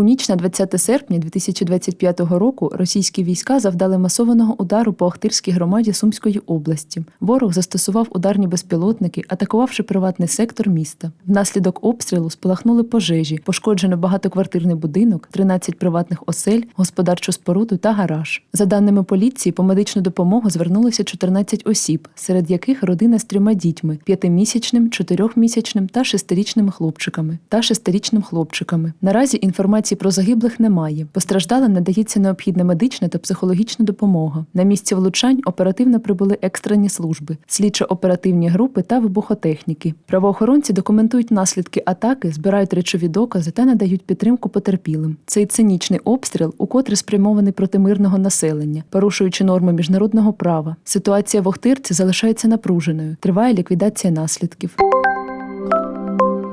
У ніч на 20 серпня 2025 року російські війська завдали масованого удару по Охтирській громаді Сумської області. Ворог застосував ударні безпілотники, атакувавши приватний сектор міста. Внаслідок обстрілу спалахнули пожежі, пошкоджено багатоквартирний будинок, 13 приватних осель, господарчу споруду та гараж. За даними поліції, по медичну допомогу звернулося 14 осіб, серед яких родина з трьома дітьми: п'ятимісячним, чотирьохмісячним та шестирічними хлопчиками та шестирічним хлопчиками. Наразі інформації про загиблих немає. Постраждалим надається необхідна медична та психологічна допомога. На місці влучань оперативно прибули екстрені служби, слідчо-оперативні групи та вибухотехніки. Правоохоронці документують наслідки атаки, збирають речові докази та надають підтримку потерпілим. Цей цинічний обстріл укотре спрямований проти мирного населення, порушуючи норми міжнародного права. Ситуація в Охтирці залишається напруженою. Триває ліквідація наслідків.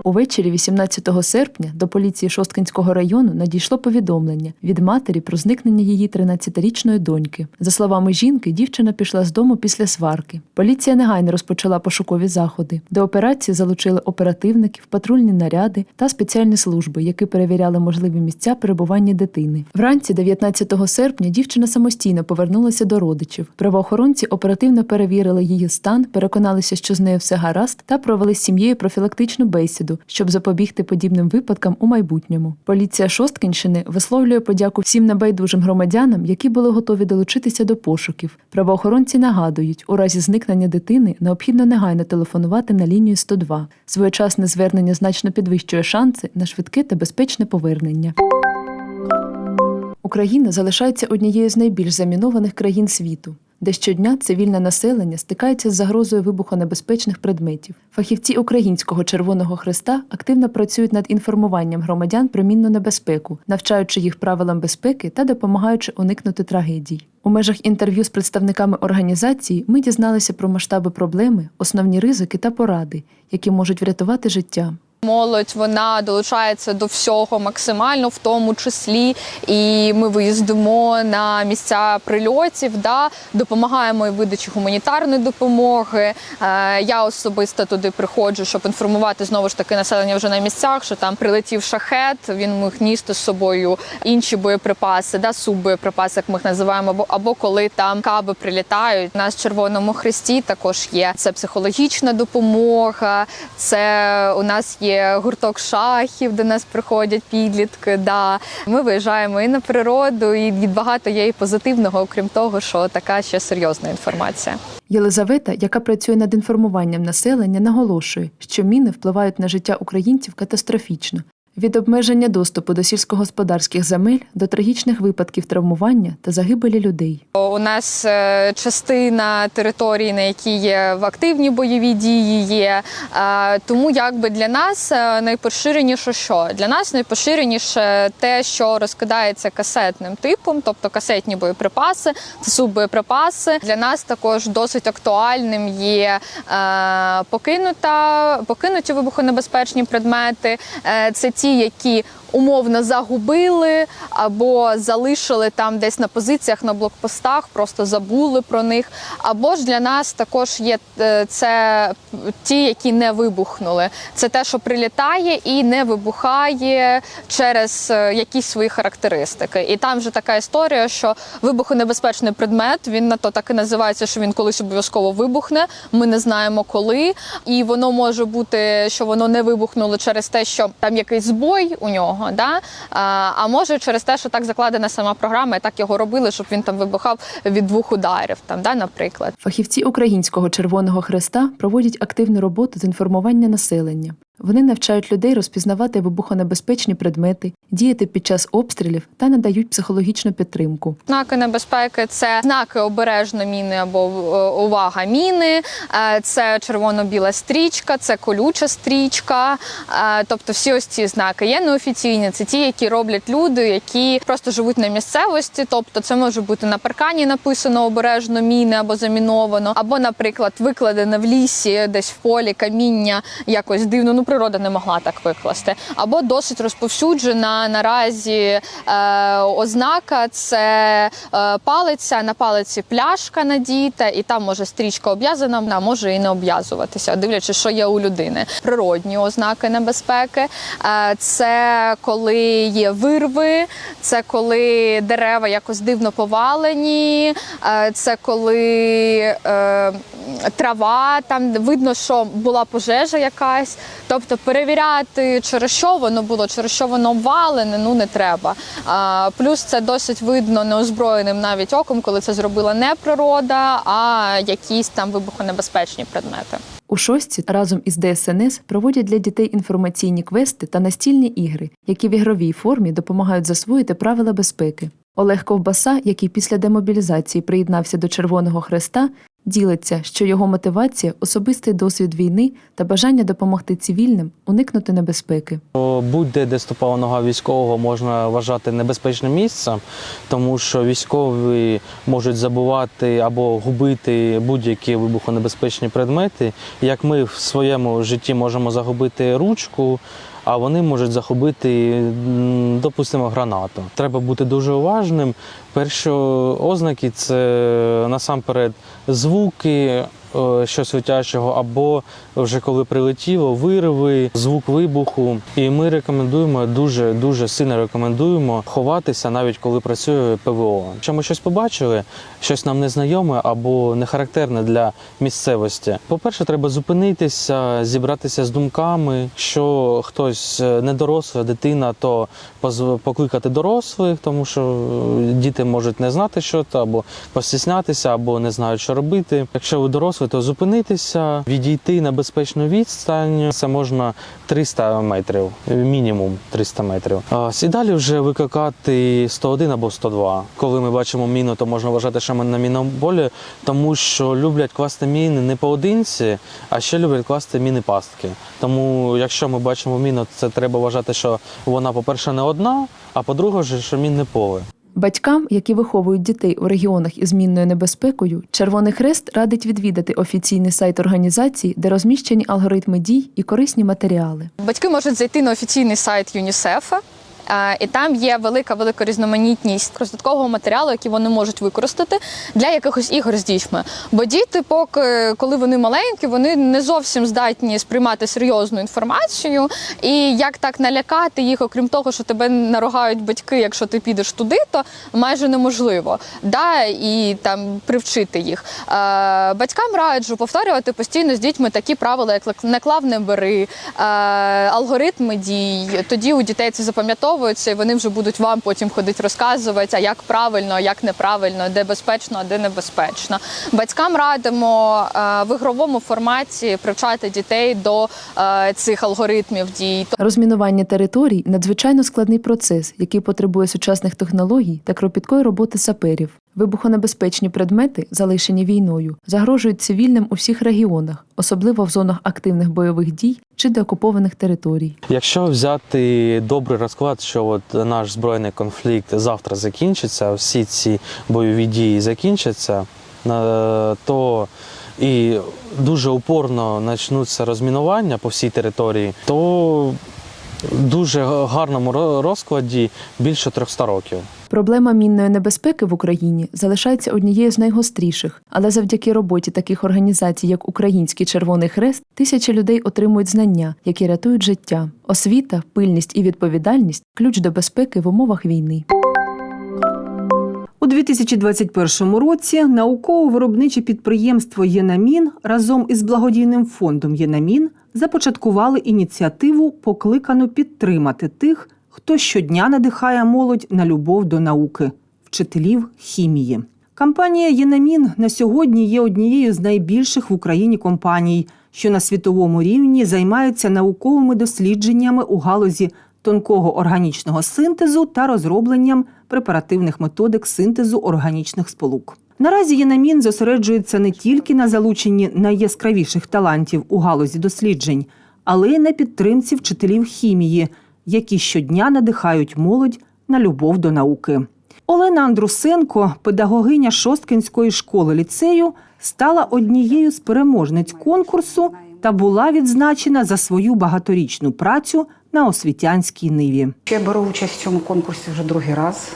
Увечері 18 серпня до поліції Шосткинського району надійшло повідомлення від матері про зникнення її 13-річної доньки. За словами жінки, дівчина пішла з дому після сварки. Поліція негайно розпочала пошукові заходи. До операції залучили оперативників, патрульні наряди та спеціальні служби, які перевіряли можливі місця перебування дитини. Вранці 19 серпня дівчина самостійно повернулася до родичів. Правоохоронці оперативно перевірили її стан, переконалися, що з нею все гаразд, та провели з сім'єю профілактичну бесіду, щоб запобігти подібним випадкам у майбутньому. Поліція Шосткинщини висловлює подяку всім небайдужим громадянам, які були готові долучитися до пошуків. Правоохоронці нагадують, у разі зникнення дитини необхідно негайно телефонувати на лінію 102. Своєчасне звернення значно підвищує шанси на швидке та безпечне повернення. Україна залишається однією з найбільш замінованих країн світу, де щодня цивільне населення стикається з загрозою вибухонебезпечних предметів. Фахівці Українського Червоного Хреста активно працюють над інформуванням громадян про мінну небезпеку, навчаючи їх правилам безпеки та допомагаючи уникнути трагедій. У межах інтерв'ю з представниками організації ми дізналися про масштаби проблеми, основні ризики та поради, які можуть врятувати життя. Молодь вона долучається до всього максимально, в тому числі і ми виїздимо на місця прильотів, да, допомагаємо і видачі гуманітарної допомоги. Е, я особисто туди приходжу, щоб інформувати знову ж таки населення вже на місцях, що там прилетів шахет. Він міг ністи з собою інші боєприпаси, да, суббоєприпаси, як ми їх називаємо, або, або коли там каби прилітають. У нас в Червоному Хресті також є це психологічна допомога. Це у нас є гурток шахів, до нас приходять підлітки. Да. Ми виїжджаємо і на природу, і багато є і позитивного, окрім того, що така ще серйозна інформація. Єлизавета, яка працює над інформуванням населення, наголошує, що міни впливають на життя українців катастрофічно. Від обмеження доступу до сільськогосподарських земель до трагічних випадків травмування та загибелі людей. У нас е, частина території, на якій є в активні бойові дії, є Е, тому якби для нас е, найпоширеніше що для нас найпоширеніше те, що розкидається касетним типом, тобто касетні боєприпаси, це суббоєприпаси. Для нас також досить актуальним є покинута, покинуті вибухонебезпечні предмети. Це ті, які умовно загубили або залишили там десь на позиціях на блокпостах, просто забули про них. Або ж для нас також є е, це ті, які не вибухнули. Це те, що прилітає і не вибухає через е, якісь свої характеристики. І там вже така історія, що вибухонебезпечний предмет він на то так і називається, що він колись обов'язково вибухне. Ми не знаємо коли, і воно може бути, що воно не вибухнуло через те, що там якийсь збой у нього. Да? А, а може через те, що так закладена сама програма, і так його робили, щоб він там вибухав від двох ударів, там, да, наприклад. Фахівці Українського Червоного Хреста проводять активну роботу з інформування населення. Вони навчають людей розпізнавати вибухонебезпечні предмети, діяти під час обстрілів та надають психологічну підтримку. Знаки небезпеки це знаки обережно міни або е, увага міни, е, це червоно-біла стрічка, це колюча стрічка. е, Тобто всі ось ці знаки є неофіційні. Це ті, які роблять люди, які просто живуть на місцевості. Тобто, це може бути на паркані написано обережно міни або заміновано, або, наприклад, викладене в лісі, десь в полі каміння якось дивно. Ну природа не могла так викласти. Або досить розповсюджена наразі е, ознака це е, палиця, на палиці пляшка надіта, і там може стрічка обв'язана, а може і не обв'язуватися, дивлячись, що є у людини. Природні ознаки небезпеки. Е, це коли є вирви, це коли дерева якось дивно повалені, е, це коли е, трава, там видно, що була пожежа якась. Тобто перевіряти, через що воно було, через що воно обвалене, ну не треба. А, плюс це досить видно неозброєним навіть оком, коли це зробила не природа, а якісь там вибухонебезпечні предмети. У шостці разом із ДСНС проводять для дітей інформаційні квести та настільні ігри, які в ігровій формі допомагають засвоїти правила безпеки. Олег Ковбаса, який після демобілізації приєднався до Червоного Хреста, ділиться, що його мотивація особистий досвід війни та бажання допомогти цивільним уникнути небезпеки. Будь-де, де ступала нога військового, можна вважати небезпечним місцем, тому що військові можуть забувати або губити будь-які вибухонебезпечні предмети. Як ми в своєму житті можемо загубити ручку, а вони можуть захопити, допустимо, гранату. Треба бути дуже уважним. Перші ознаки це насамперед звуки. Е, Щось летячого, або вже коли прилетіло, вириви, звук вибуху. І ми рекомендуємо дуже дуже сильно рекомендуємо ховатися, навіть коли працює ПВО. Якщо ми щось побачили, щось нам незнайоме або не характерне для місцевості. По-перше, треба зупинитися, зібратися з думками. Що хтось е, не доросла дитина, то покликати дорослих, тому що е, діти можуть не знати, що це, або постіснятися, або не знають, що робити. Якщо ви дорослий, то зупинитися, відійти на безпечну відстань. Це можна 300 метрів, мінімум 300 метрів. А, І далі вже викликати 101 або 102. Коли ми бачимо міну, то можна вважати, що ми на мінному полі, тому що люблять класти міни не поодинці, а ще люблять класти міни пастки. Тому, якщо ми бачимо міну, це треба вважати, що вона, по-перше, не одна, а по-друге, що мінне поле. Батькам, які виховують дітей у регіонах із мінною небезпекою, Червоний Хрест радить відвідати офіційний сайт організації, де розміщені алгоритми дій і корисні матеріали. Батьки можуть зайти на офіційний сайт ЮНІСЕФа. І там є велика велика різноманітність роздаткового матеріалу, який вони можуть використати для якихось ігор з дітьми. Бо діти, поки коли вони маленькі, вони не зовсім здатні сприймати серйозну інформацію. І як так налякати їх, окрім того, що тебе наругають батьки, якщо ти підеш туди, то майже неможливо. Да, і там привчити їх. Батькам раджу повторювати постійно з дітьми такі правила, як наклав не бери, алгоритми дій. Тоді у дітей це запам'ятовується, і вони вже будуть вам потім ходити розказувати, а як правильно, як неправильно, де безпечно, а де небезпечно. Батькам радимо е, в ігровому форматі привчати дітей до е, цих алгоритмів дій. Розмінування територій надзвичайно складний процес, який потребує сучасних технологій та кропіткої роботи саперів. Вибухонебезпечні предмети, залишені війною, загрожують цивільним у всіх регіонах, особливо в зонах активних бойових дій чи деокупованих територій. Якщо взяти добрий розклад, що от наш збройний конфлікт завтра закінчиться, всі ці бойові дії закінчаться, е, то і дуже упорно почнуться розмінування по всій території, то дуже гарному розкладі більше 300 років. Проблема мінної небезпеки в Україні залишається однією з найгостріших, але завдяки роботі таких організацій, як Український Червоний Хрест, тисячі людей отримують знання, які рятують життя. Освіта, пильність і відповідальність ключ до безпеки в умовах війни. У 2021 році науково-виробниче підприємство «Єнамін» разом із благодійним фондом «Єнамін» започаткували ініціативу, покликану підтримати тих, хто щодня надихає молодь на любов до науки вчителів хімії. Компанія «Єнамін» на сьогодні є однією з найбільших в Україні компаній, що на світовому рівні займаються науковими дослідженнями у галузі тонкого органічного синтезу та розробленням препаративних методик синтезу органічних сполук. Наразі Єнамін зосереджується не тільки на залученні найяскравіших талантів у галузі досліджень, але й на підтримці вчителів хімії, які щодня надихають молодь на любов до науки. Олена Андрусенко, педагогиня Шосткинської школи ліцею, стала однією з переможниць конкурсу та була відзначена за свою багаторічну працю на освітянській ниві. Я беру участь в цьому конкурсі вже другий раз.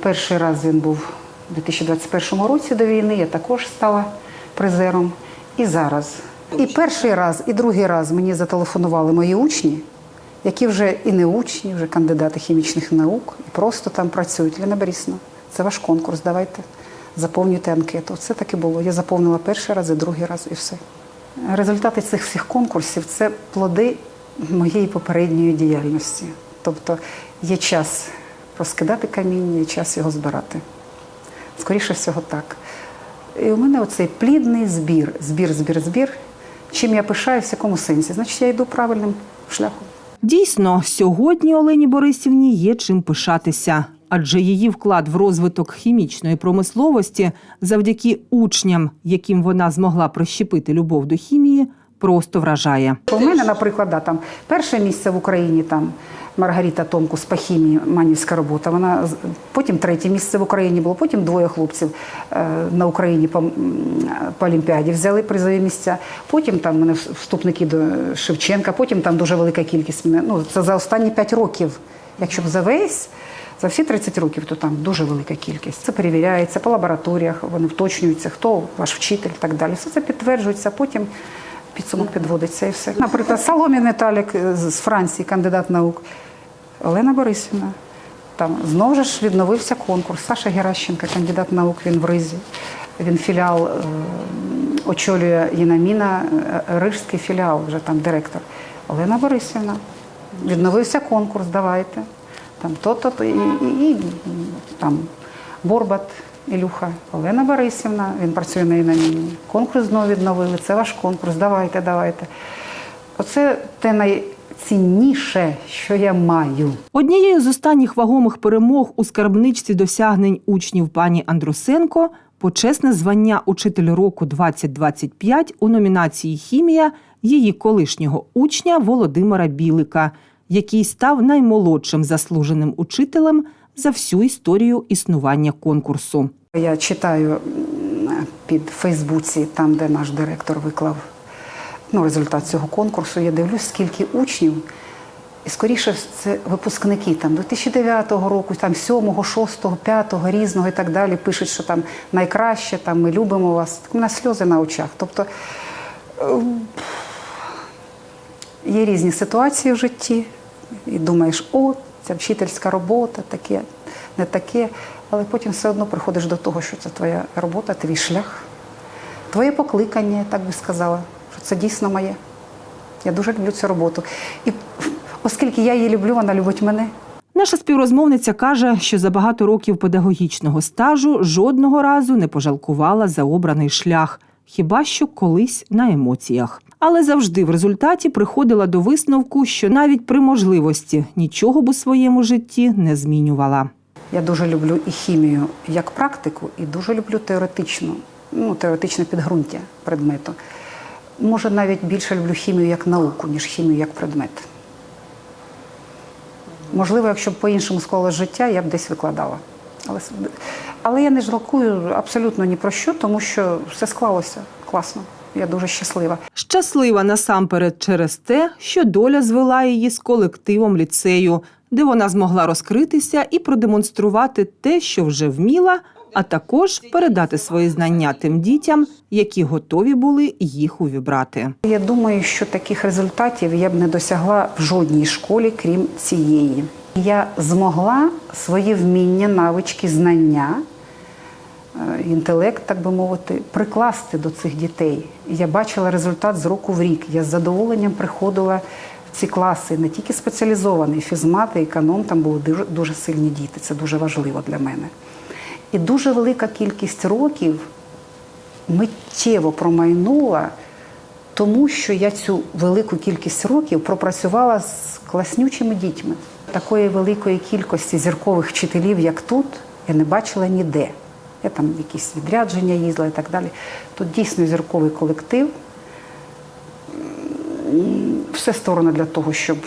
Перший раз він був у 2021 році до війни, я також стала призером. І зараз. І перший раз, і другий раз мені зателефонували мої учні, які вже і не учні, вже кандидати хімічних наук, і просто там працюють. Ліна Борисівна, це ваш конкурс, давайте заповнюйте анкету. Це так і було. Я заповнила перший раз і другий раз, і все. Результати цих всіх конкурсів це плоди моєї попередньої діяльності. Тобто є час розкидати каміння, є час його збирати. Скоріше всього так. І у мене оцей плідний збір, збір, збір, збір. Чим я пишаюся, в якому сенсі? Значить, я йду правильним шляхом. Дійсно, сьогодні Олені Борисівні є чим пишатися, адже її вклад в розвиток хімічної промисловості завдяки учням, яким вона змогла прищепити любов до хімії, просто вражає. У мене, наприклад, да, там перше місце в Україні там Маргарита Томкус по хімії, манівська робота. Вона потім третє місце в Україні було, потім двоє хлопців е, на Україні по, по Олімпіаді взяли призові місця. Потім там мене вступники до Шевченка, потім там дуже велика кількість мене. Ну це за останні 5 років. Якщо б за весь. За всі 30 років, то там дуже велика кількість. Це перевіряється по лабораторіях, вони вточнюються, хто ваш вчитель і так далі. Все це підтверджується, потім підсумок підводиться і все. Наприклад, Соломін Віталік е, з Франції, кандидат наук, Олена Борисівна. Там знову ж відновився конкурс. Саша Геращенко, кандидат наук, він в Ризі. Він філіал е, очолює Єнаміна, е, Рижський філіал, вже там директор. Олена Борисівна. Відновився конкурс, давайте. Там то-то, то, і, і, і там Борбат Ілюха, Олена Борисівна, він працює на Єнаміні. Конкурс знову відновили. Це ваш конкурс, давайте, давайте. Оце те найцінніше, що я маю. Однією з останніх вагомих перемог у скарбничці досягнень учнів пані Андрусенко почесне звання Учитель року 2025 у номінації Хімія її колишнього учня Володимира Білика, який став наймолодшим заслуженим учителем за всю історію існування конкурсу. Я читаю під Фейсбуці, там, де наш директор виклав ну, результат цього конкурсу. Я дивлюсь, скільки учнів. І скоріше це випускники там 2009 року, там 7, 6, 5, різного і так далі. Пишуть, що там найкраще, там ми любимо вас. У мене сльози на очах. Тобто е, є різні ситуації в житті, і думаєш, о, ця вчительська робота, таке, не таке. Але потім все одно приходиш до того, що це твоя робота, твій шлях, твоє покликання, так би сказала, що це дійсно моє. Я дуже люблю цю роботу. І оскільки я її люблю, вона любить мене. Наша співрозмовниця каже, що за багато років педагогічного стажу жодного разу не пожалкувала за обраний шлях, хіба що колись на емоціях. Але завжди в результаті приходила до висновку, що навіть при можливості нічого б у своєму житті не змінювала. Я дуже люблю і хімію як практику, і дуже люблю теоретичну, ну, теоретичне підґрунтя предмету. Може, навіть більше люблю хімію як науку, ніж хімію як предмет. Можливо, якщо б по-іншому склалося життя, я б десь викладала. Але, але я не жалкую абсолютно ні про що, тому що все склалося класно. Я дуже щаслива. Щаслива насамперед через те, що доля звела її з колективом ліцею, де вона змогла розкритися і продемонструвати те, що вже вміла, а також передати свої знання тим дітям, які готові були їх увібрати. Я думаю, що таких результатів я б не досягла в жодній школі, крім цієї. Я змогла свої вміння, навички, знання, інтелект, так би мовити, прикласти до цих дітей. Я бачила результат з року в рік. Я з задоволенням приходила в ці класи, не тільки спеціалізовані, фізмати, економ, там були дуже, дуже сильні діти. Це дуже важливо для мене. І дуже велика кількість років миттєво промайнула, тому що я цю велику кількість років пропрацювала з класнючими дітьми. Такої великої кількості зіркових вчителів, як тут, я не бачила ніде. Я там якісь відрядження їздила і так далі. Тут дійсно зірковий колектив. Все створено для того, щоб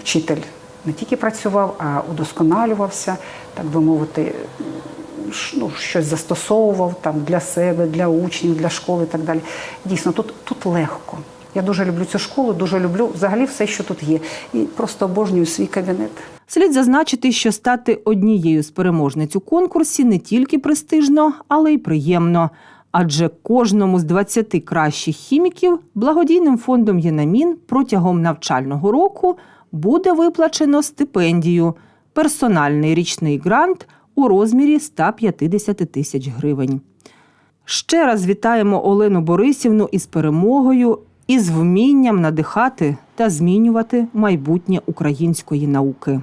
вчитель не тільки працював, а удосконалювався, так би мовити, ну, щось застосовував там для себе, для учнів, для школи і так далі. Дійсно, тут, тут легко. Я дуже люблю цю школу, дуже люблю взагалі все, що тут є. І просто обожнюю свій кабінет. Слід зазначити, що стати однією з переможниць у конкурсі не тільки престижно, але й приємно. Адже кожному з 20 кращих хіміків благодійним фондом ЄНАМІН протягом навчального року буде виплачено стипендію, персональний річний грант у розмірі 150 тисяч гривень. Ще раз вітаємо Олену Борисівну із перемогою і з вмінням надихати та змінювати майбутнє української науки.